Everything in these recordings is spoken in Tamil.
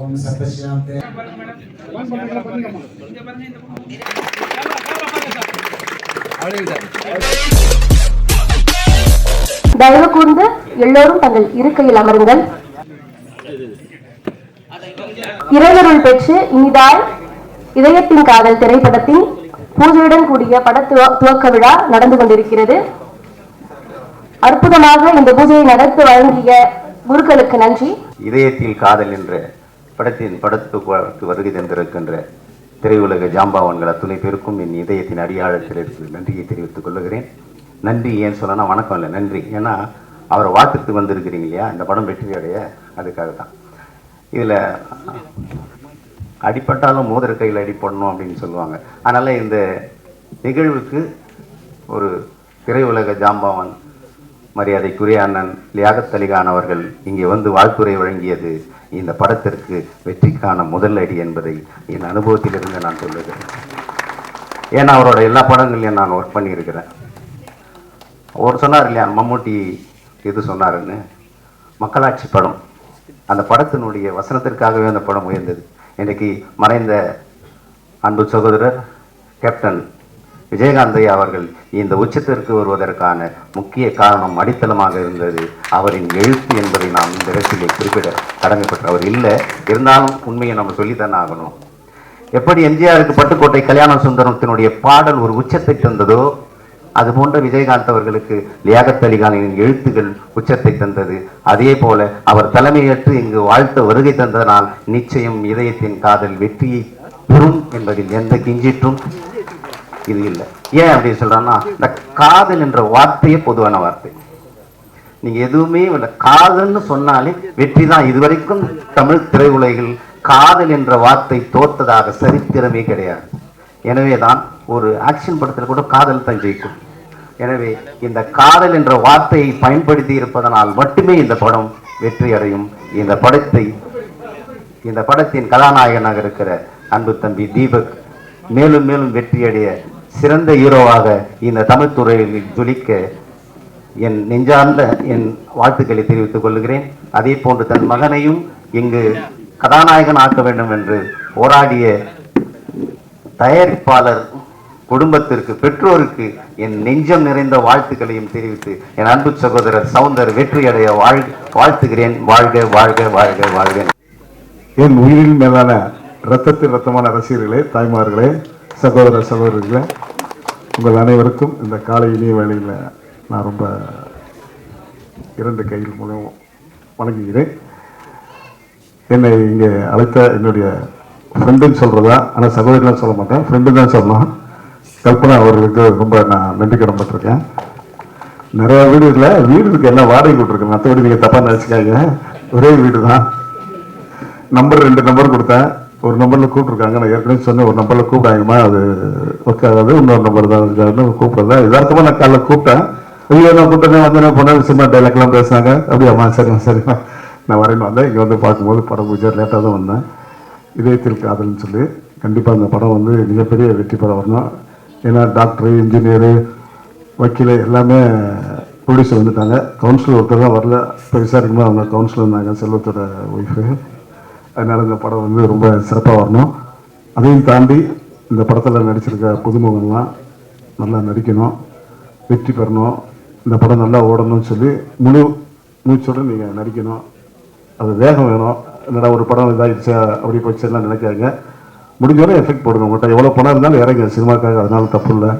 ஓம் சர்வசியாந்தே தயவு கூர்ந்து எல்லோரும் தங்கள் இருக்கையில் அமருங்கள். இறைவருள் பெற்று இனிதாய் இதயத்தின் காதல் திரைப்படத்தின் பூஜையுடன் கூடிய பட துவக்க விழா நடந்து கொண்டிருக்கிறது. அற்புதமாக இந்த பூஜையை நடத்தி வழங்கிய குருக்களுக்கு நன்றி. இதயத்தில் காதல் என்ற படத்தின் படத்துக்கு வருகை தந்திருக்கின்ற திரையுலக ஜாம்பாவன்கள் அத்துணை பேருக்கும் என் இதயத்தின் அடியாழத்திலிருந்து நன்றியை தெரிவித்துக் கொள்கிறேன் நன்றி ஏன் சொல்லனா வணக்கம் இல்லை நன்றி. ஏன்னா அவரை வாழ்த்துக்கு வந்திருக்கிறீங்க இல்லையா? இந்த படம் வெற்றி அடைய அதுக்காக தான் இதில் அடிப்பட்டாலும் மோதிர கையில் அடிப்படணும் அப்படின்னு சொல்லுவாங்க. அதனால் இந்த நிகழ்வுக்கு ஒரு திரையுலக ஜாம்பாவன் மரியாதைக்குரிய அண்ணன் லியாகத் அலிகான் அவர்கள் இங்கே வந்து வாழ்த்துரை வழங்கியது இந்த படத்திற்கு வெற்றிக்கான முதல் அடி என்பதை என் அனுபவத்திலிருந்து நான் சொல்லுகிறேன். ஏன்னா அவரோட எல்லா படங்களையும் நான் ஒர்க் பண்ணியிருக்கிறேன். அவர் சொன்னார் இல்லையா மம்மூட்டி இது சொன்னாருன்னு? மக்களாட்சி படம். அந்த படத்தினுடைய வசனத்திற்காகவே அந்த படம் உயர்ந்தது. இன்றைக்கு மறைந்த அன்பு சகோதரர் கேப்டன் விஜயகாந்தை அவர்கள் இந்த உச்சத்திற்கு வருவதற்கான முக்கிய காரணம் அடித்தளமாக இருந்தது. அவரின் எழுத்து என்பதை நாம் இந்த இடத்திலே குறிப்பிட கடமைப்பட்டு அவர் இல்லை. இருந்தாலும் உண்மையை நம்ம சொல்லித்தானே ஆகணும். எப்படி எம்ஜிஆருக்கு பட்டுக்கோட்டை கல்யாண சுந்தரத்தினுடைய பாடல் ஒரு உச்சத்தை தந்ததோ அது போன்ற விஜயகாந்த் அவர்களுக்கு லியாகத் அலிகானின் எழுத்துகள் உச்சத்தை தந்தது. அதே போல அவர் தலைமையேற்று இங்கு வாழ்த்த வருகை தந்ததனால் நிச்சயம் இதயத்தின் காதல் வெற்றியை பெறும் என்பதில் எந்த கிஞ்சிற்றும் இது இல்லை. ஏன் அப்படி சொல்றேன்னா இந்த காதல் என்ற வார்த்தையே பொதுவான வார்த்தை. நீங்க எதுவுமே இல்லை காதல்னு சொன்னாலே வெற்றி தான் இதுவரைக்கும் தமிழ் திரையுலகில் காதல் என்ற வார்த்தை தோத்ததாக சரித்திரமே கிடையாது. எனவே தான் ஒரு ஆக்ஷன் படத்தில் கூட காதல் தான் ஜெயிக்கும். எனவே இந்த காதல் என்ற வார்த்தையை பயன்படுத்தி இருப்பதனால் மட்டுமே இந்த படம் வெற்றி அடையும். இந்த படத்தை இந்த படத்தின் கதாநாயகனாக இருக்கிற அன்பு தம்பி தீபக் மேலும் மேலும் வெற்றியடைய சிறந்த ஹீரோவாக இந்த தமிழ் துறையில் ஜொலிக்க என் நெஞ்சார்ந்த என் வாழ்த்துக்களை தெரிவித்துக் கொள்கிறேன். அதே போன்று தன் மகனையும் இங்கு கதாநாயகன் ஆக்க வேண்டும் என்று போராடிய தயாரிப்பாளர் குடும்பத்திற்கு பெற்றோருக்கு என் நெஞ்சம் நிறைந்த வாழ்த்துக்களையும் தெரிவித்து என் அன்பு சகோதரர் சவுந்தர் வெற்றியடைய வாழ் வாழ்த்துகிறேன். வாழ்க வாழ்க வாழ்க வாழ்க. என் உயிரின் மேலான ரத்தத்தில் ரத்தமான ரசிகர்களே தாய்மார்களே சகோதர சகோதரிகளை உங்கள் அனைவருக்கும் இந்த காலை இனிய வேலையில் நான் ரொம்ப இரண்டு கைகள் மூலம் வணங்குகிறேன். என்னை இங்கே அழைத்த என்னுடைய ஃப்ரெண்டுன்னு சொல்கிறதா ஆனால் சகோதரிலாம் சொல்ல மாட்டேன். ஃப்ரெண்டு தான் சொல்லணும். கல்பனா அவர்களுக்கு ரொம்ப நான் நன்றி கடன்பட்டிருக்கேன் நிறைய வீடு இல்லை வீடு இருக்கு. எல்லாம் வாடகை கொடுத்துருக்கேன் மற்றபடி நீங்கள் தப்பாக நினச்சிக்காங்க ஒரே வீடு தான் நம்பர் ரெண்டு நம்பர் கொடுத்தேன். ஒரு நம்பரில் கூப்பிட்ருக்காங்க நான் ஏற்கனவே சொன்னேன் ஒரு நம்பரில் கூப்பிடாங்கம்மா அது ஒர்க் ஆகாது இன்னொரு நம்பர் தான் இருக்காருன்னு கூப்பிட்றதா யதார்த்தமாக நான் காலைல கூப்பிட்டேன். ஐயோ நான் கூப்பிட்டேன் வந்தேன் போனேன் சினிமா டைலாக்லாம் பேசுனாங்க. அப்படியாம்மா சரிம்மா சரிம்மா. நான் வரேன்னு வந்தேன். இங்கே வந்து பார்க்கும்போது படம் பூஜை லேட்டாக தான் வந்தேன். இதயத்தில் காதல்னு சொல்லி கண்டிப்பாக அந்த படம் வந்து மிகப்பெரிய வெற்றி பெற வரணும். ஏன்னா டாக்டரு இன்ஜினியரு வக்கீல் எல்லாமே ப்ரொடியூசர் வந்துட்டாங்க. கவுன்சிலர் ஒருத்தர் தான் வரல. இப்போ விசாரிக்கும்போது அவங்க கவுன்சிலர் இருந்தாங்க செல்வத்தோட ஒய்ஃபு அதனால் இந்த படம் வந்து ரொம்ப சிறப்பாக வரணும். அதையும் தாண்டி இந்த படத்தில் நடிச்சிருக்க புதுமுகம்லாம் நல்லா நடிக்கணும் வெற்றி பெறணும் இந்த படம் நல்லா ஓடணும்னு சொல்லி முழு மூச்சோடு நீங்கள் நடிக்கணும். அது வேகம் வேணும். என்னடா ஒரு படம் இதாகிடுச்சா அப்படி போச்சுலாம் நினைக்காங்க முடிஞ்சவரை எஃபெக்ட் போடுங்க உங்கள்கிட்ட எவ்வளோ பணம் இருந்தாலும் இறங்க சினிமாக்காக அதனால தப்பு இல்லை.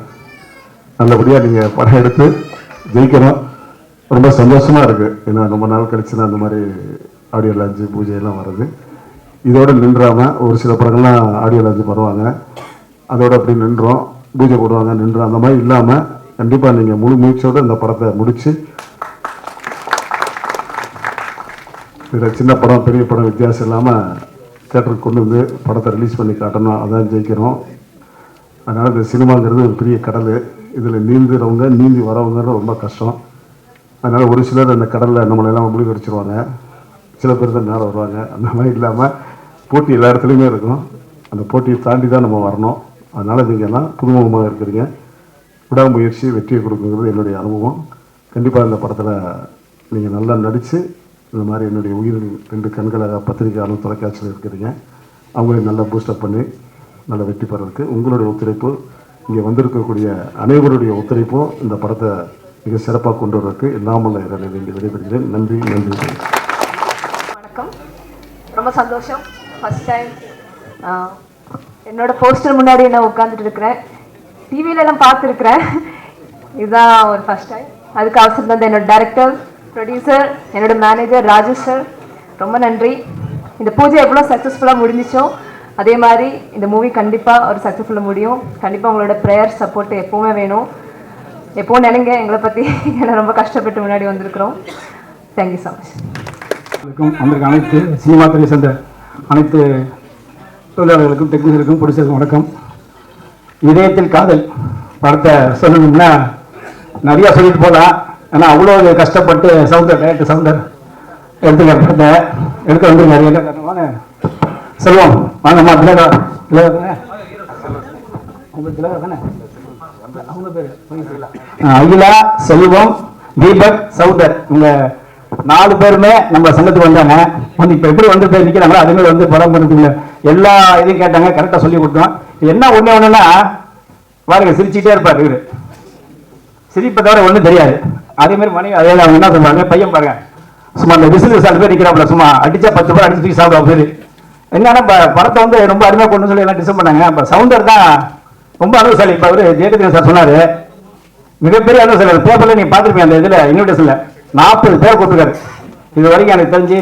நல்லபடியாக நீங்கள் படம் எடுத்து ஜெயிக்கணும். ரொம்ப சந்தோஷமாக இருக்குது ஏன்னா ரொம்ப நாள் கழிச்சுன்னா அந்த மாதிரி ஆடியோ லான்ச்சு பூஜை எல்லாம் வருது இதோடு நின்றாமல் ஒரு சில படங்கள்லாம் ஆடியோ லான்ச்சு வருவாங்க. அதோடு அப்படி நின்றோம். பூஜை போடுவாங்க நின்றோம். அந்த மாதிரி இல்லாமல் கண்டிப்பாக நீங்கள் முழு மூச்சோட இந்த படத்தை முடித்து இதில் சின்ன படம் பெரிய படம் வித்தியாசம் இல்லாமல் தேட்டருக்கு கொண்டு வந்து படத்தை ரிலீஸ் பண்ணி காட்டணும். அதான் ஜெயிக்கிறோம். அதனால் இந்த சினிமாங்கிறது ஒரு பெரிய கடல். இதில் நீந்துறவங்க நீந்தி வரவங்க ரொம்ப கஷ்டம். அதனால் ஒரு சிலர் அந்த கடலில் நம்மளெல்லாம் மூழ்கடிச்சிருவாங்க. சில பேர் தான் மேலே வருவாங்க. அந்த மாதிரி இல்லாமல் போட்டி எல்லா இடத்துலையுமே இருக்கும். அந்த போட்டியை தாண்டி தான் நம்ம வரணும். அதனால் நீங்கள் எல்லாம் புதுமுகமாக இருக்கிறீங்க. விடாமுயற்சி வெற்றியை கொடுக்குங்கிறது என்னுடைய அனுபவம். கண்டிப்பாக இந்த படத்தில் நீங்கள் நல்லா நடித்து இந்த மாதிரி என்னுடைய உயிரின் ரெண்டு கண்களாக பத்திரிகையாளர் தொலைக்காட்சியில் இருக்கிறீங்க. அவங்களையும் நல்லா பூஸ்டப் பண்ணி நல்லா வெற்றி பெறதுக்கு உங்களுடைய ஒத்துழைப்பு இங்கே வந்திருக்கக்கூடிய அனைவருடைய ஒத்துழைப்பும் இந்த படத்தை மிக சிறப்பாக கொண்டு வருவதற்கு இல்லாமல் இறைவனை வேண்டி விடைபெறுகிறேன். நன்றி நன்றி. வணக்கம். ரொம்ப சந்தோஷம். ஃபர்ஸ்ட் டைம் என்னோட போஸ்டர் முன்னாடி நான் உட்காந்துட்டு இருக்கிறேன் டிவியிலலாம் பார்த்துருக்குறேன். இதுதான் ஒரு ஃபர்ஸ்ட் டைம் அதுக்கு அவசரம் தந்த என்னோட டேரக்டர் ப்ரொடியூசர் என்னோட மேனேஜர் ராஜேஷ் சார் ரொம்ப நன்றி. இந்த பூஜை எவ்வளோ சக்ஸஸ்ஃபுல்லாக முடிஞ்சிச்சோ அதே மாதிரி இந்த மூவி கண்டிப்பாக ஒரு சக்ஸஸ்ஃபுல்லாக முடியும். கண்டிப்பாக உங்களோட ப்ரேயர் சப்போர்ட் எப்போவுமே வேணும். எப்போவும் நினைங்க எங்களை பற்றி ஏன்னா ரொம்ப கஷ்டப்பட்டு முன்னாடி வந்திருக்கிறோம். தேங்க்யூ ஸோ மச் வந்திருக்க அனைத்து சினிமா துறை சேர்ந்த அனைத்து தொழிலாளர்களுக்கும் டெக்னீஷியருக்கும் பிடிச்சது வணக்கம். இதயத்தில் காதல் படத்தை சொல்லணும்னா நிறையா சொல்லிட்டு போகலாம். ஏன்னா அவ்வளோ கஷ்டப்பட்டு சவுந்தர் டேரக்டர் சவுந்தர் எடுத்துக்கிற படத்தை எடுக்க வந்து என்ன காரணம்? செல்வம் வாங்கம்மா திலகா. திலகா தானே? உங்க திலகா தானே? அவங்க பேர் அகிலா செல்வம் தீபக் சவுந்தர் உங்கள் நாலு பேருமே நம்ம சங்கத்துக்கு வந்தாங்க. வந்து இப்போ எப்படி வந்து போய் நிற்கிறாங்களோ அதுமாதிரி வந்து படம் பண்ணுறதுல எல்லா இதையும் கேட்டாங்க. கரெக்டாக சொல்லி கொடுத்தோம். என்ன ஒன்று ஒன்றுன்னா பாருங்க சிரிச்சுட்டே இருப்பார் இவரு. சிரிப்பை தவிர ஒன்றும் தெரியாது. அதே மாதிரி மணி அதே அவங்க என்ன சொல்றாங்க பையன் பாருங்க சும்மா அந்த விசில் சார் பேர் நிற்கிறாப்புல சும்மா அடிச்சா பத்து பேர் அடிச்சு தூக்கி சாப்பிடுவா பேர் என்னன்னா ப- படத்தை வந்து ரொம்ப அருமையாக கொண்டு சொல்லி எல்லாம் டிசைன் பண்ணாங்க. இப்போ சவுந்தர் தான் ரொம்ப அனுபவசாலி. இப்போ அவர் ஜெயகதீன் சார் சொன்னாரு மிகப்பெரிய அனுபவசாலி. பேப்பரில் நீ பார்த்துருப்பீங்க அந்த இதில் இன்விடேஷனில் நாற்பது பேர் கூப்பிட்டுருக்காரு. இது வரைக்கும் எனக்கு தெரிஞ்சு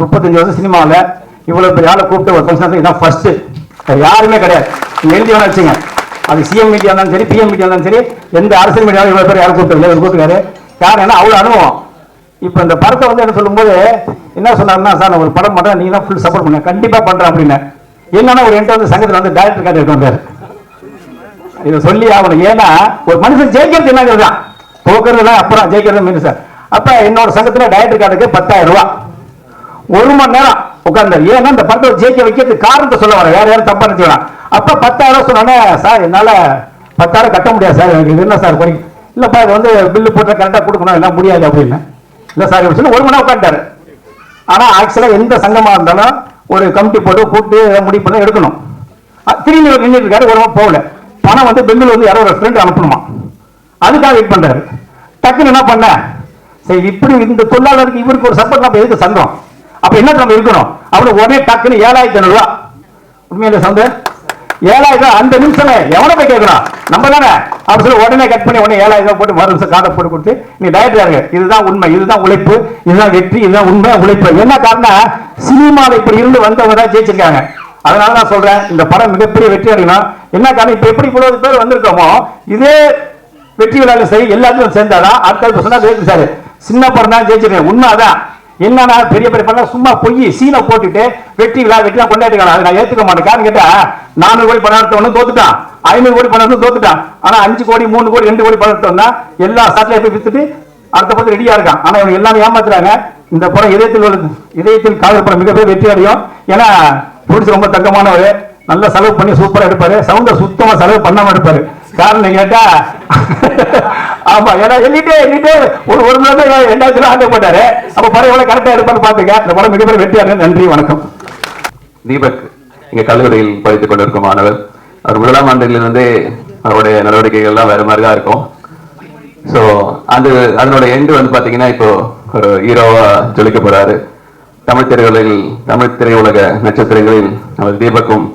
முப்பத்தஞ்சு வருஷம் சினிமாவில் இவ்வளோ பெரிய ஆளை கூப்பிட்டு ஒரு ஃபங்க்ஷன் இதான் ஃபஸ்ட்டு யாருமே கிடையாது. எழுதி வேணா வச்சுங்க. அது சிஎம் மீடியா இருந்தாலும் சரி பிஎம் மீடியா இருந்தாலும் சரி எந்த அரசியல் மீடியாவும் இவ்வளோ பேர் யாரும் கூப்பிட்டு இவர் கூப்பிட்டுருக்காரு. யார் என்ன? அவ்வளோ அனுபவம். இப்போ இந்த படத்தை வந்து என்ன சொல்லும்போது என்ன சொன்னாருன்னா சார் நான் ஒரு படம் பண்ணுறேன் நீங்க தான் ஃபுல் சப்போர்ட் பண்ண கண்டிப்பாக பண்ணுறேன் அப்படின்னு. என்னன்னா ஒரு என்கிட்ட வந்து சங்கத்தில் வந்து டேரக்டர் கார்டு எடுத்து வந்தார். இதை சொல்லி ஆகணும். ஏன்னா ஒரு மனுஷன் ஜெயிக்கிறது என்னங்கிறது தான். தோக்கிறதுலாம் அப்புறம் ஜெயிக்கிறது மீன் சார் அப்ப என்னோட சங்கத்துல டயட்டர் கார்டுக்கு பத்தாயிரம் ரூபாய். ஒரு மணி நேரம் உட்கார்ந்தாரு ஏன்னா இந்த படத்தை ஜெயிக்க வைக்கிறதுக்கு காரணத்தை சொல்ல வரேன். வேற யாரும் தப்பா நினைச்சுக்கலாம் அப்ப பத்தாயிரம் ரூபாய் சொன்னானே சார் என்னால பத்தாயிரம் கட்ட முடியாது சார். எனக்கு இது என்ன சார் குறை இல்லப்பா இது வந்து பில்லு போட்டு கரெக்டாக கொடுக்கணும். எல்லாம் முடியாது அப்படின்னு. இல்லை சார் சொல்லி ஒரு மணி நேரம் உட்காந்துட்டாரு ஆனால் ஆக்சுவலாக எந்த சங்கமாக இருந்தாலும் ஒரு கமிட்டி போட்டு கூப்பிட்டு முடிவு பண்ணி எடுக்கணும். திரும்பி நின்றுட்டு இருக்காரு. ஒரு போகல. பணம் வந்து பெங்களூர் வந்து யாரோ ஒரு ஃப்ரெண்ட் அனுப்பணுமா? அதுக்காக வெயிட் பண்ணுறாரு டக்குன்னு என்ன பண்ண? சரி இப்படி இந்த தொழிலாளருக்கு இவருக்கு ஒரு சப்போர்ட் நம்ம எதுக்கு சங்கம்? அப்ப என்ன நம்ம இருக்கணும்? அவனுக்கு உடனே டக்குன்னு ஏழாயிரத்தி ஐநூறு ரூபா. உண்மையில சந்தர் ஏழாயிரம் அந்த நிமிஷமே எவனை போய் கேட்கணும் நம்ம தானே. அப்படி சொல்லி உடனே கட் பண்ணி உடனே ஏழாயிரம் ரூபாய் போட்டு மறு நிமிஷம் காதை போட்டு கொடுத்து நீ டயட் இருங்க இதுதான் உண்மை இதுதான் உழைப்பு இதுதான் வெற்றி இதுதான் உண்மை உழைப்பு. என்ன காரணம் சினிமாவில் இப்படி இருந்து வந்தவங்க தான் ஜெயிச்சிருக்காங்க. அதனால நான் சொல்றேன் இந்த படம் மிகப்பெரிய வெற்றி அடையணும் என்ன காரணம்? இப்ப எப்படி இவ்வளவு பேர் வந்திருக்கோமோ இதே வெற்றி விழாவில் சரி எல்லாத்தையும் சேர்ந்தாதான் அடுத்த சொன்னா சார் சின்ன படம் தான் ஜெயிச்சிருக்கேன். உண்மைதான். என்னன்னா பெரிய பெரிய படம் சும்மா பொய் சீனை போட்டுட்டு வெற்றி விழா வெற்றி தான் கொண்டாடிக்கலாம் அதை நான் ஏத்துக்க மாட்டேன். கேட்டா நானூறு கோடி பணம் எடுத்தவனும் தோத்துட்டான். ஐநூறு கோடி பணம் எடுத்தவனும் தோத்துட்டான். ஆனா அஞ்சு கோடி மூணு கோடி ரெண்டு கோடி பணம் எல்லா சாட்டிலைட் போய் வித்துட்டு அடுத்த படத்து ரெடியா இருக்கான். ஆனா இவங்க எல்லாமே ஏமாத்துறாங்க. இந்த படம் இதயத்தில் உள்ளது இதயத்தில் காதல் படம் மிகப்பெரிய வெற்றி அடையும். ஏன்னா புடிச்சு ரொம்ப தங்கமானவர். நல்ல செலவு பண்ணி சூப்பரா எடுப்பாரு. சவுண்ட சுத்தமா செலவு பண்ணாம எடுப்பாரு. காரணம் கேட்டா? ஆமா ஏன்னா எண்ணிட்டே எண்ணிட்டே ஒரு ஒரு மணி நேரம் ரெண்டாயிரத்தி ஆண்டு போட்டாரு அப்ப படம் எவ்வளவு கரெக்டா எடுப்பான்னு பாத்துக்க. இந்த படம் மிகப்பெரிய வெற்றி நன்றி வணக்கம். தீபக் இங்க கல்லூரியில் படித்துக் கொண்டிருக்கும் மாணவர். அவர் முதலாம் ஆண்டிலிருந்தே அவருடைய நடவடிக்கைகள் எல்லாம் வேற மாதிரி தான் இருக்கும். ஸோ அது அதனோட எண்டு வந்து பாத்தீங்கன்னா இப்போ ஒரு ஹீரோவா ஜொலிக்க போறாரு. தமிழ் திரையுலகில் தமிழ் திரையுலக நட்சத்திரங்களில் அவர் தீபக்கும்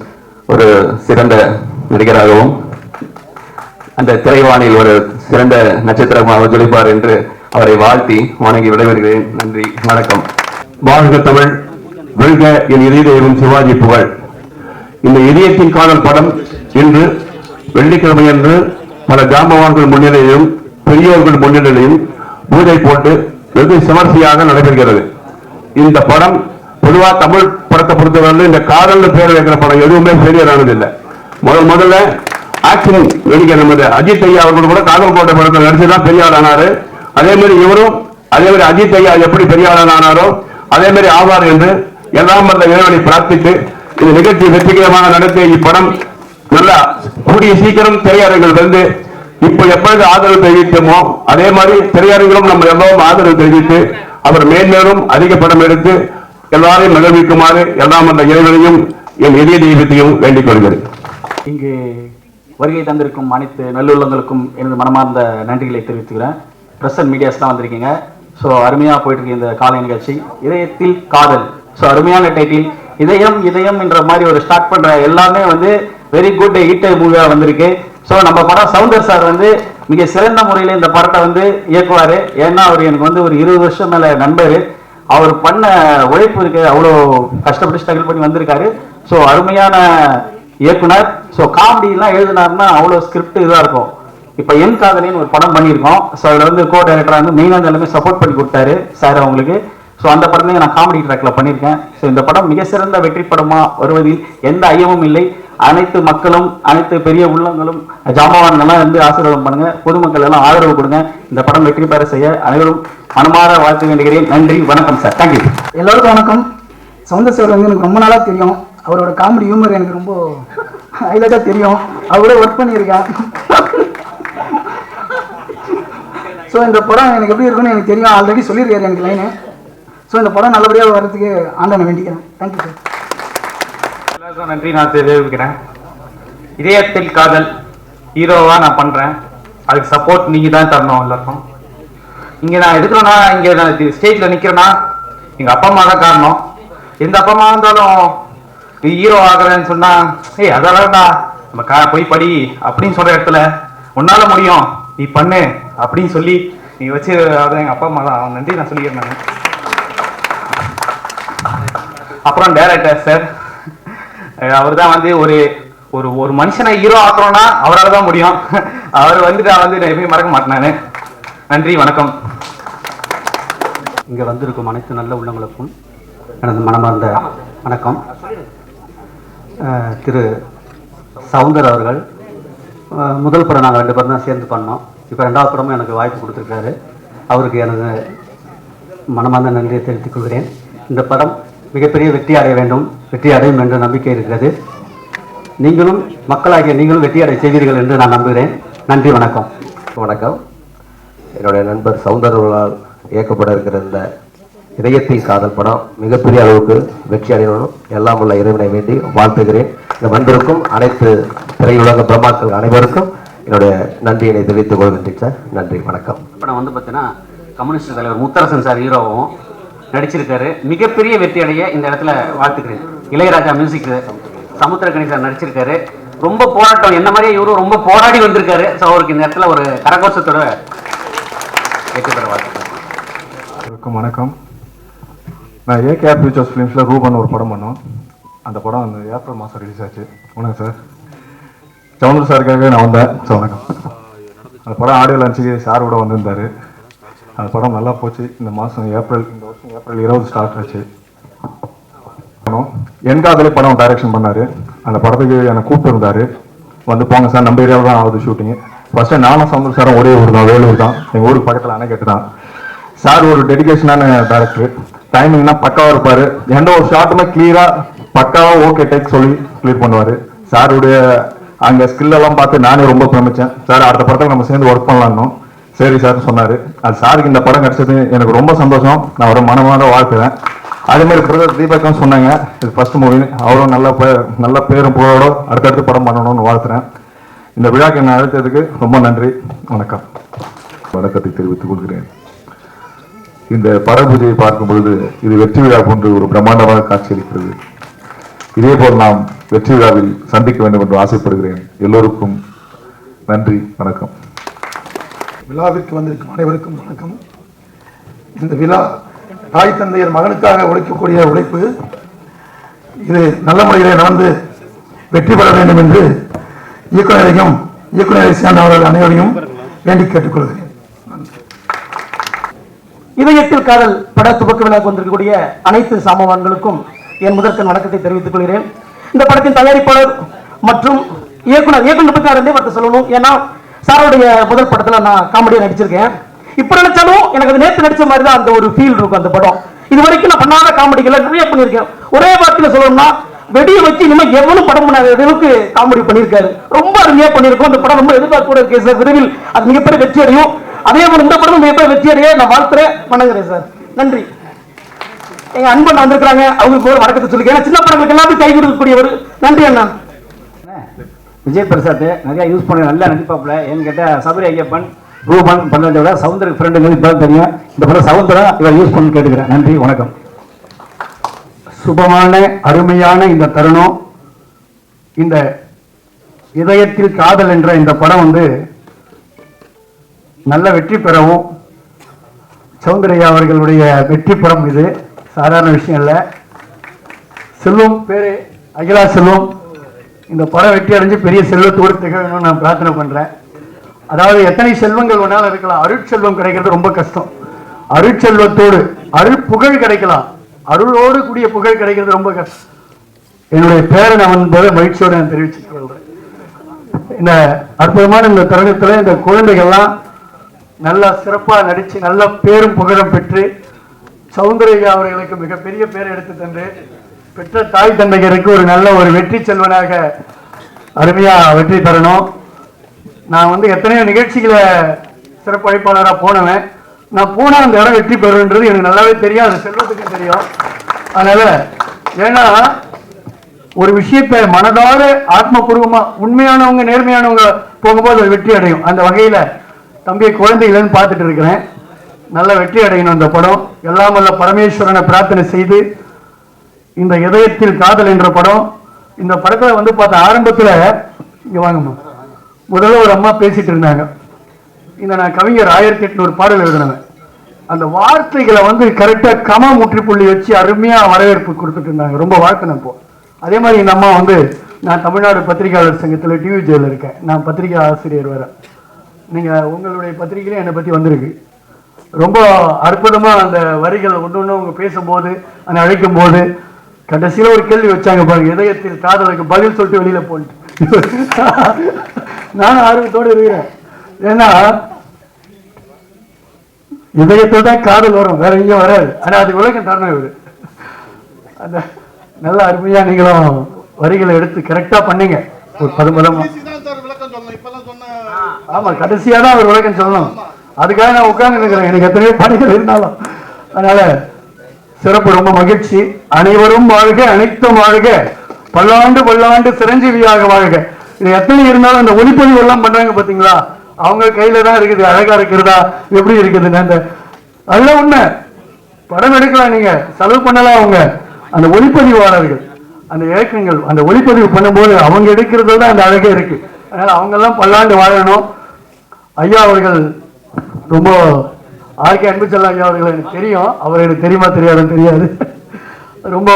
ஒரு சிறந்த நடிகராகவும் அந்த திரைவானில் ஒரு சிறந்த நட்சத்திரமாக ஜொலிப்பார் என்று அவரை வாழ்த்தி வணங்கி விடைபெறுகிறேன். நன்றி. வணக்கம். வாழ்க தமிழ் வெல்க என் இதய தெய்வம் சிவாஜி புகழ். இந்த இதயத்தின் காதல் படம் இன்று வெள்ளிக்கிழமை அன்று பல ஜாம்பவான்கள் முன்னிலையிலும் பெரியோர்கள் முன்னிலையிலும் பூஜை போட்டு வெகு விமர்சையாக நடைபெறுகிறது. இந்த படம் பொதுவா தமிழ் படத்தை பொறுத்தவரை இந்த காதல் பேர் வைக்கிற படம் எதுவுமே பெரிய இல்லை முதல் முதல்ல ஆக்சிடென்ட் நடிகர் நமது அஜித் ஐயா அவர்கள் கூட காதல் கோட்டை படத்தில் நடிச்சுதான் பெரிய ஆள் ஆனாரு அதே மாதிரி இவரும் அதே மாதிரி அஜித் ஐயா எப்படி பெரிய ஆள் ஆனாரோ அதே மாதிரி ஆவார் என்று எல்லாம் வந்த இறைவனை பிரார்த்தித்து இந்த நிகழ்ச்சி வெற்றிகரமாக நடத்திய இப்படம் நல்லா கூடிய சீக்கிரம் திரையரங்குகள் வந்து இப்போ எப்பொழுது ஆதரவு தெரிவித்தோமோ அதே மாதிரி திரையரங்கிலும் நம்ம எல்லாரும் ஆதரவு தெரிவித்து அவர் மேன்மேலும் அதிக படம் எடுத்து எல்லாரையும் மகிழ்விக்குமாறு எல்லாம் அந்த இறைவனையும் என் இதய தெய்வத்தையும் வேண்டிக் கொள்கிறேன். இங்கு வருகை தந்திருக்கும் அனைத்து நல்லுள்ளங்களுக்கும் எனது மனமார்ந்த நன்றிகளை தெரிவித்துக்கிறேன். ப்ரெஸ் அண்ட் மீடியாஸ்லாம் வந்திருக்கீங்க. ஸோ அருமையாக போயிட்டு இருக்கு இந்த காலை நிகழ்ச்சி. இதயத்தில் காதல். ஸோ அருமையான டைட்டில் இதயம் இதயம் என்ற மாதிரி ஒரு ஸ்டார்ட் பண்ற எல்லாமே வந்து வெரி குட் ஹிட் மூவியாக வந்திருக்கு. ஸோ நம்ம படம் சவுந்தர் சார் வந்து மிக சிறந்த முறையில் இந்த படத்தை வந்து இயக்குவார். ஏன்னா அவர் எனக்கு வந்து ஒரு இருபது வருஷம் மேலே நண்பர். அவர் பண்ண உழைப்பு இருக்கு. அவ்வளோ கஷ்டப்பட்டு ஸ்ட்ரகிள் பண்ணி வந்திருக்காரு. ஸோ அருமையான இயக்குனர். ஸோ காமெடியெலாம் எழுதினாருன்னா அவ்வளோ ஸ்கிரிப்ட் இதாக இருக்கும். இப்போ என் காதலின்னு ஒரு படம் பண்ணியிருக்கோம். ஸோ அதில் வந்து கோ டைரக்டராக வந்து மெயினாக எல்லாமே சப்போர்ட் பண்ணி கொடுத்தாரு சார் அவங்களுக்கு. ஸோ அந்த படத்தையும் நான் காமெடி ட்ராக்ல பண்ணியிருக்கேன். ஸோ இந்த படம் மிக சிறந்த வெற்றி படமா வருவதில் எந்த ஐயமும் இல்லை. அனைத்து மக்களும் அனைத்து பெரிய உள்ளங்களும் ஜாமாவான்கள்லாம் வந்து ஆசீர்வாதம் பண்ணுங்க. பொதுமக்கள் எல்லாம் ஆதரவு கொடுங்க. இந்த படம் வெற்றி பெற செய்ய அனைவரும் மனமாற வாழ்த்து வேண்டுகிறேன். நன்றி வணக்கம் சார் தேங்க்யூ எல்லோருக்கும் வணக்கம். சவுந்தர் சார் வந்து எனக்கு ரொம்ப நாளாக தெரியும். அவரோட காமெடி ஹியூமர் எனக்கு ரொம்ப ஹைலைட்டாக தெரியும். அவரோட ஒர்க் பண்ணியிருக்கேன். ஸோ இந்த படம் எனக்கு எப்படி இருக்குன்னு எனக்கு தெரியும். ஆல்ரெடி சொல்லியிருக்காரு எனக்கு லைனு ஸோ இந்த படம் நல்லபடியாக வர்றதுக்கு ஆண்டனை வேண்டிக்கிறேன். தேங்க்யூ சார் எல்லாருக்கும் நன்றி. நான் தெரிவிக்கிறேன். இதயத்தில் காதல் ஹீரோவாக நான் பண்ணுறேன் அதுக்கு சப்போர்ட் நீங்கள் தான் தரணும் எல்லாருக்கும். இங்கே நான் எடுக்கிறேன்னா இங்கே நான் ஸ்டேஜில் நிற்கிறேன்னா எங்கள் அப்பா அம்மா தான் காரணம். எந்த அப்பா அம்மா இருந்தாலும் ஹீரோ ஆகுறேன்னு சொன்னா ஏய் அதெல்லாம்டா நம்ம கா போய் படி அப்படின்னு சொல்ற இடத்துல உன்னால முடியும் நீ பண்ணு அப்படின்னு சொல்லி நீ வச்சு அதான் எங்க அப்பா அம்மா தான் நன்றி நான் சொல்லிக்கிறேன் அப்புறம் டேரக்டர் சார் அவர் தான் வந்து ஒரு ஒரு ஒரு மனுஷனை ஹீரோ ஆக்குறோம்னா அவரால் தான் முடியும். அவர் வந்துட்டு நான் வந்து நான் எப்பயும் மறக்க மாட்டேன் நன்றி வணக்கம். இங்கே வந்திருக்கும் அனைத்து நல்ல உள்ளங்களுக்கும் எனது மனமார்ந்த வணக்கம். திரு சவுந்தர் அவர்கள் முதல் படம் நாங்கள் ரெண்டு பேரும் தான் சேர்ந்து பண்ணோம். இப்போ ரெண்டாவது படமும் எனக்கு வாய்ப்பு கொடுத்துருக்காரு. அவருக்கு எனது மனமார்ந்த நன்றியை தெரிவித்துக் கொள்கிறேன். இந்த படம் மிகப்பெரிய வெற்றி அடைய வேண்டும் வெற்றி அடையும் என்ற நம்பிக்கை இருக்கிறது. நீங்களும் மக்களாகிய நீங்களும் வெற்றி அடைய செய்வீர்கள் என்று நான் நம்புகிறேன். நன்றி வணக்கம். வணக்கம். என்னுடைய நண்பர் சௌந்தரவர்களால் இயக்கப்பட இருக்கிற இந்த இதயத்தில் காதல் படம் மிகப்பெரிய அளவுக்கு வெற்றி அடையணும். எல்லாம் உள்ள இறைவனை வேண்டி வாழ்த்துகிறேன். இந்த நண்பருக்கும் அனைத்து திரையுலக பிரம்மாக்கள் அனைவருக்கும் என்னுடைய நன்றியினை தெரிவித்துக் கொள்கின்றேன் சார் நன்றி வணக்கம். படம் வந்து பார்த்தீங்கன்னா கம்யூனிஸ்ட் தலைவர் முத்தரசன் சார் ஹீரோவும் நடிச்சிருக்காரு. மிகப்பெரிய வெற்றி அடைய இந்த இடத்துல வாழ்த்துக்கிறேன். இளையராஜா மியூசிக் சமுத்திரக்கணி சார் நடிச்சிருக்காரு. ரொம்ப போராட்டம். என்ன மாதிரியே இவரும் ரொம்ப போராடி வந்திருக்காரு. ஸோ அவருக்கு இந்த இடத்துல ஒரு கரகோஷத்தோட வெற்றி பெற வாழ்த்துக்கிறேன். வணக்கம். நான் ஏகே ஃபியூச்சர்ஸ் ஃபிலிம்ஸில் ரூபன் ஒரு படம் பண்ணோம். அந்த படம் அந்த ஏப்ரல் மாதம் ரிலீஸ் ஆச்சு. வணக்கம் சார் சவுந்தர் சாருக்காகவே நான் வந்தேன். ஸோ வணக்கம். அந்த படம் ஆடியோ லான்ச்சுக்கு சார் கூட வந்திருந்தாரு. அந்த படம் நல்லா போச்சு. இந்த மாதம் ஏப்ரல் இந்த வருஷம் ஏப்ரல் இருபது ஸ்டார்ட் ஆச்சு. படம் என் படம் டைரக்ஷன் பண்ணார். அந்த படத்துக்கு என்னை கூப்பிட்டுருந்தாரு வந்து போங்க சார் நம்ம ஏரியாவில் தான் ஆகுது ஷூட்டிங் ஃபஸ்ட்டு நானும் சவுந்தர் சாரும் ஒரே ஊர் தான் வேலூர் தான். எங்கள் ஊருக்கு பக்கத்தில் அணைக்கட்டு தான். சார் ஒரு டெடிகேஷனான டேரக்டர் டைமிங்னா பக்காவாக இருப்பார். எந்த ஒரு ஷாட்டுமே கிளியரா பக்காவாக ஓகே டேக் சொல்லி கிளியர் பண்ணுவார். சாருடைய அங்கே ஸ்கில் எல்லாம் பார்த்து நானே ரொம்ப பிரமிச்சேன். சார் அடுத்த படத்துக்கு நம்ம சேர்ந்து ஒர்க் பண்ணலாம்னு சரி சார் சொன்னார். அது சாருக்கு இந்த படம் கிடைச்சது எனக்கு ரொம்ப சந்தோஷம். நான் ஒரு மனமான வாழ்த்துவேன் அதே மாதிரி பிரதர் தீபக்கம் சொன்னாங்க. இது ஃபர்ஸ்ட் மூவி அவரும் நல்ல நல்ல பேரும் புகழோட அடுத்தடுத்து படம் பண்ணணும்னு வாழ்த்துறேன். இந்த விழாக்கு என்ன அழைத்ததுக்கு ரொம்ப நன்றி. வணக்கம். வணக்கத்தை தெரிவித்துக் கொள்கிறேன். இந்த பரபூஜையை பார்க்கும் பொழுது இது வெற்றி விழா போன்று ஒரு பிரம்மாண்டமாக காட்சியளிக்கிறது. இதே போல் நாம் வெற்றி விழாவில் சந்திக்க வேண்டும் என்று ஆசைப்படுகிறேன். எல்லோருக்கும் நன்றி வணக்கம். விழாவிற்கு வந்திருக்கும் அனைவருக்கும் வணக்கம். இந்த விழா தாய் தந்தையர் மகனுக்காக உழைக்கக்கூடிய உழைப்பு இது நல்ல முறையிலே நடந்து வெற்றி பெற வேண்டும் என்று இயக்குநரையும் இயக்குநரை சேர்ந்தவர்கள் அனைவரையும் வேண்டி கேட்டுக்கொள்கிறேன் இதயத்தில் காதல் பட துவக்க விழாக்கு வந்திருக்கக்கூடிய அனைத்து சாமவான்களுக்கும் என் முதற்கண் வணக்கத்தை தெரிவித்துக் கொள்கிறேன் இந்த படத்தின் தயாரிப்பாளர் மற்றும் இயக்குனர் இயக்குனர் பத்தி நான் வார்த்தை சொல்லணும் ஏன்னா சாருடைய முதல் படத்தில் நான் காமெடியாக நடிச்சிருக்கேன் இப்போ நினைச்சாலும் எனக்கு அது நேற்று நடிச்ச மாதிரி தான் அந்த ஒரு ஃபீல் இருக்கும் அந்த படம் இது வரைக்கும் நான் பண்ணாத காமெடிகளை நிறைய பண்ணியிருக்கேன் ஒரே வார்த்தையில் சொல்லணும்னா வெடியை வச்சு இனிமேல் எவ்வளவு படம் பண்ணாத அளவுக்கு காமெடி பண்ணியிருக்காரு ரொம்ப அருமையாக பண்ணியிருக்கோம் அந்த படம் ரொம்ப எதிர்பார்ப்பு இருக்கு சார் விரைவில் அது மிகப்பெரிய வெற்றி அடையும் அதே போல இந்த படம் மிகப்பெரிய வெற்றி அடைய நான் வாழ்த்துறேன். வணங்குறேன் சார். நன்றி. எங்க அன்பன் வந்திருக்காங்க அவங்களுக்கு ஒரு வணக்கத்தை சொல்லுங்க. சின்ன படங்களுக்கு எல்லாத்தையும் கை கொடுக்கக்கூடியவர். நன்றி அண்ணா. விஜய் பிரசாத் நிறைய யூஸ் பண்ண நல்லா நடிப்பாப்புல. ஏன்னு கேட்டால் சபரி ஐயப்பன் ரூபன் பண்ணதை விட சவுந்தர ஃப்ரெண்டுங்கிறது இப்போ தெரியும். இந்த படம் சவுந்தரம் இவர் யூஸ் பண்ணி கேட்டுக்கிறேன். நன்றி வணக்கம். சுபமான அருமையான இந்த தருணம். இந்த இதயத்தில் காதல் என்ற இந்த படம் வந்து நல்ல வெற்றி பெறவும் சௌந்தர்யா அவர்களுடைய வெற்றி படம் இது. சாதாரண விஷயம் இல்லை. செல்வம் பேரு அகிலா செல்வம். இந்த படம் வெற்றி அடைஞ்சு பெரிய செல்வத்தோடு திகழணும்னு நான் பிரார்த்தனை பண்ணுறேன் அதாவது எத்தனை செல்வங்கள் வேணாலும் இருக்கலாம். அருட்செல்வம் கிடைக்கிறது ரொம்ப கஷ்டம். அருட்செல்வத்தோடு அருள் புகழ் கிடைக்கலாம். அருளோடு கூடிய புகழ் கிடைக்கிறது ரொம்ப கஷ்டம். என்னுடைய பேரை நான் வந்து மகிழ்ச்சியோடு நான் தெரிவிச்சுக் சொல்கிறேன் இந்த அற்புதமான இந்த தருணத்தில் இந்த குழந்தைகள்லாம் நல்லா சிறப்பாக நடித்து நல்ல பேரும் புகழும் பெற்று சௌந்தர்யா அவர்களுக்கு மிகப்பெரிய பேர் எடுத்து தந்து பெற்ற தாய் தந்தையருக்கு ஒரு நல்ல ஒரு வெற்றி செல்வனாக அருமையாக வெற்றி பெறணும். நான் வந்து எத்தனையோ நிகழ்ச்சிகளை சிறப்பு அழைப்பாளராக போனவன். நான் போனால் அந்த இடம் வெற்றி பெறுன்றது எனக்கு நல்லாவே தெரியும் அது செல்வத்துக்கும் தெரியும். அதனால் ஏன்னா ஒரு விஷயத்தை மனதார ஆத்மபூர்வமாக உண்மையானவங்க நேர்மையானவங்க போகும்போது அது வெற்றி அடையும். அந்த வகையில் தம்பியை குழந்தைகளன்னு பார்த்துட்டு இருக்கிறேன். நல்ல வெற்றி அடையணும் அந்த படம். எல்லாம் வல்ல பரமேஸ்வரனை பிரார்த்தனை செய்து இந்த இதயத்தில் காதல் என்ற படம். இந்த படத்தில் வந்து பார்த்த ஆரம்பத்தில் இங்கே வாங்கம்மா. முதல்ல ஒரு அம்மா பேசிட்டு இருந்தாங்க. இந்த நான் கவிஞர் ஆயிரத்தி எட்நூறு பாடல் எழுதினவன். அந்த வார்த்தைகளை வந்து கரெக்டாக கம முற்றுப்புள்ளி வச்சு அருமையாக வரவேற்பு கொடுத்துட்டு இருந்தாங்க. ரொம்ப வாழ்த்தினேன் இப்போ அதே மாதிரி இந்த அம்மா வந்து நான் தமிழ்நாடு பத்திரிகையாளர் சங்கத்தில் டிவி ஜெயில் இருக்கேன். நான் பத்திரிகை ஆசிரியர் வேற. நீங்கள் உங்களுடைய பத்திரிகையிலே என்னை பற்றி வந்திருக்கு. ரொம்ப அற்புதமாக அந்த வரிகள் ஒன்று ஒன்று அவங்க பேசும்போது அந்த அழைக்கும் போது கடைசியில் ஒரு கேள்வி வச்சாங்க பாருங்க இதயத்தில் காதலுக்கு பதில் சொல்லிட்டு வெளியில் போன்ட்டு. நானும் ஆர்வத்தோடு இருக்கிறேன். ஏன்னா இதயத்தில் தான் காதல் வரும் வேற எங்கேயும் வராது. ஆனால் அது உலகம் தரணும் இவர். அந்த நல்ல அருமையாக நீங்களும் வரிகளை எடுத்து கரெக்டாக பண்ணீங்க. ஒரு பதுமதமாக ஆமா கடைசியா தான் அவர் உலகம் சொல்லணும். அதுக்காக நான் உட்கார்ந்து இருக்கிறேன் எனக்கு எத்தனையோ பணிகள் இருந்தாலும். அதனால சிறப்பு ரொம்ப மகிழ்ச்சி. அனைவரும் வாழ்க அனைத்தும் வாழ்க. பல்லாண்டு பல்லாண்டு சிரஞ்சீவியாக வாழ்க. இது எத்தனை இருந்தாலும் அந்த ஒளிப்பதிவு எல்லாம் பண்றாங்க பாத்தீங்களா? அவங்க கையில தான் இருக்குது. அழகா இருக்கிறதா? எப்படி இருக்குதுன்னு அந்த அதெல்லாம் உண்மை படம் எடுக்கலாம் நீங்க. செலவு பண்ணலாம் அவங்க. அந்த ஒளிப்பதிவாளர்கள் அந்த இயக்கங்கள் அந்த ஒளிப்பதிவு பண்ணும்போது அவங்க எடுக்கிறது தான் அந்த அழகே இருக்கு. அதனால அவங்க எல்லாம் பல்லாண்டு வாழணும். ஐயா அவர்கள் ரொம்ப ஆர்கே அன்புச்செல்ல ஐயா அவர்கள் எனக்கு தெரியும். அவர் எனக்கு தெரியுமா தெரியாதுன்னு தெரியாது. ரொம்ப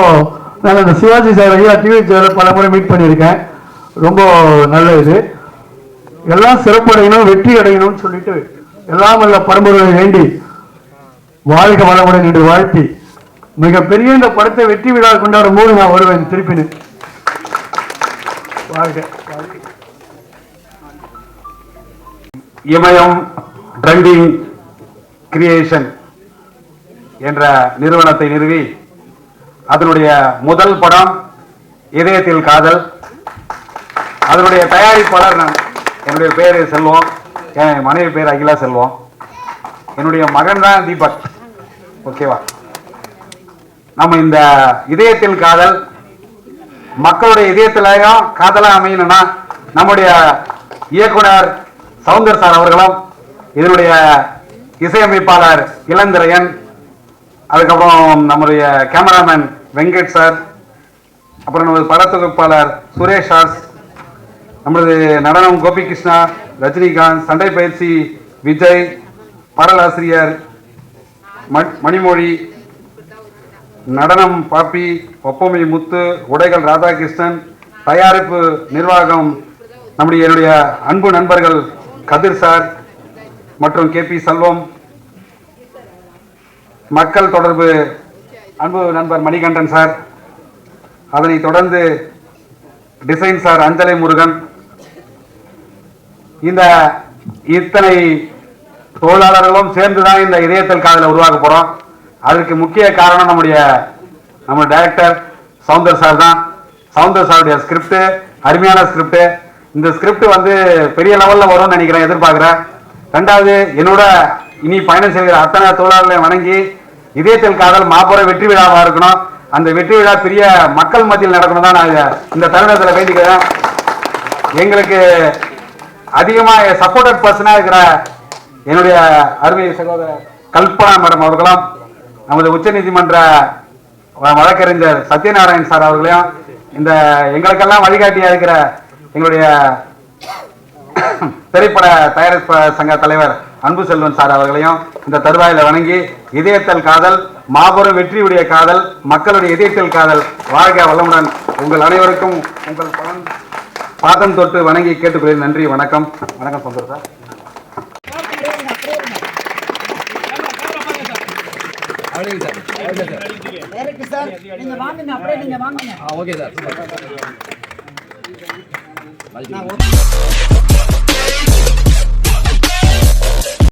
நான் அந்த சிவாஜி சார் ஐயா டிவி பல முறை மீட் பண்ணியிருக்கேன். ரொம்ப நல்ல இது. எல்லாம் சிறப்படையணும் வெற்றி அடையணும்னு சொல்லிட்டு எல்லாம் வல்ல பரம்பரை வேண்டி வாழ்க வளமுடன் என்று வாழ்த்தி மிகப்பெரிய இந்த படத்தை வெற்றி விழா கொண்டாடும் போது நான் வருவேன் திருப்பினு வாழ்க வாழ்க. இமயம் ட்ரெண்டிங் கிரியேஷன் என்ற நிறுவனத்தை நிறுவி அதனுடைய முதல் படம் இதயத்தில் காதல். அதனுடைய தயாரிப்பாளர் நான் என்னுடைய பேர் செல்வம். என் மனைவி பேர் அகிலா செல்வம். என்னுடைய மகன் தான் தீபக். ஓகேவா நம்ம இந்த இதயத்தில் காதல் மக்களுடைய இதயத்திலையும் காதலாக அமையணும்னா நம்முடைய இயக்குனர் சவுந்தர் சார் அவர்களும் இதனுடைய இசையமைப்பாளர் இளந்திரையன் அதுக்கப்புறம் நம்முடைய கேமராமேன் வெங்கட் சார் அப்புறம் நமது படத்தொகுப்பாளர் சுரேஷ் சார் நமது நடனம் கோபிகிருஷ்ணா ரஜினிகாந்த் சண்டை பயிற்சி விஜய் பாடலாசிரியர் மணிமொழி நடனம் பாப்பி ஒப்பமை முத்து உடைகள் ராதாகிருஷ்ணன் தயாரிப்பு நிர்வாகம் நம்முடைய என்னுடைய அன்பு நண்பர்கள் கதிர் சார் மற்றும் கே பி செல்வம் மக்கள் தொடர்பு அன்பு நண்பர் மணிகண்டன் சார் அதனை தொடர்ந்து டிசைன் சார் அஞ்சலை முருகன். இந்த இத்தனை தொழிலாளர்களும் சேர்ந்து தான் இந்த இதயத்தில் காதலை உருவாக்க போறோம். அதற்கு முக்கிய காரணம் நம்முடைய நம்ம டைரக்டர் சவுந்தர் சார் தான். சவுந்தர் சாருடைய ஸ்கிரிப்ட் அருமையான ஸ்கிரிப்ட் இந்த ஸ்கிரிப்ட் வந்து பெரிய லெவலில் வரும்னு நினைக்கிறேன் எதிர்பார்க்குறேன். ரெண்டாவது என்னோட இனி பயணம் செய்கிற அத்தனை தொழிலாளர்களை வணங்கி இதயத்தில் காதல் மாபெரும் வெற்றி விழாவாக இருக்கணும். அந்த வெற்றி விழா பெரிய மக்கள் மத்தியில் நடக்கணும் தான் நான் இந்த தருணத்தில் வேண்டிக்கிறேன். எங்களுக்கு அதிகமாக சப்போர்ட்டட் பர்சனாக இருக்கிற என்னுடைய அருமை சகோதரர் கல்பனா மேடம் அவர்களும் நமது உச்சநீதிமன்ற வ- வழக்கறிஞர் சத்யநாராயண் சார் அவர்களையும் இந்த எங்களுக்கெல்லாம் வழிகாட்டியாக இருக்கிற எங்களுடைய திரைப்பட தயாரிப்பு சங்க தலைவர் அன்பு செல்வன் சார் அவர்களையும் இந்த தருவாயில வணங்கி இதயத்தில் காதல் மாபெரும் வெற்றியுடைய காதல் மக்களுடைய இதயத்தில் காதல் வாழ்க வளமுடன் உங்கள் அனைவருக்கும் உங்கள் பலன் பாதம் தொட்டு வணங்கி கேட்டுக்கொள்கிறேன். நன்றி வணக்கம். வணக்கம் சந்தோஷ் சார். நீங்க வாங்குங்க 那我比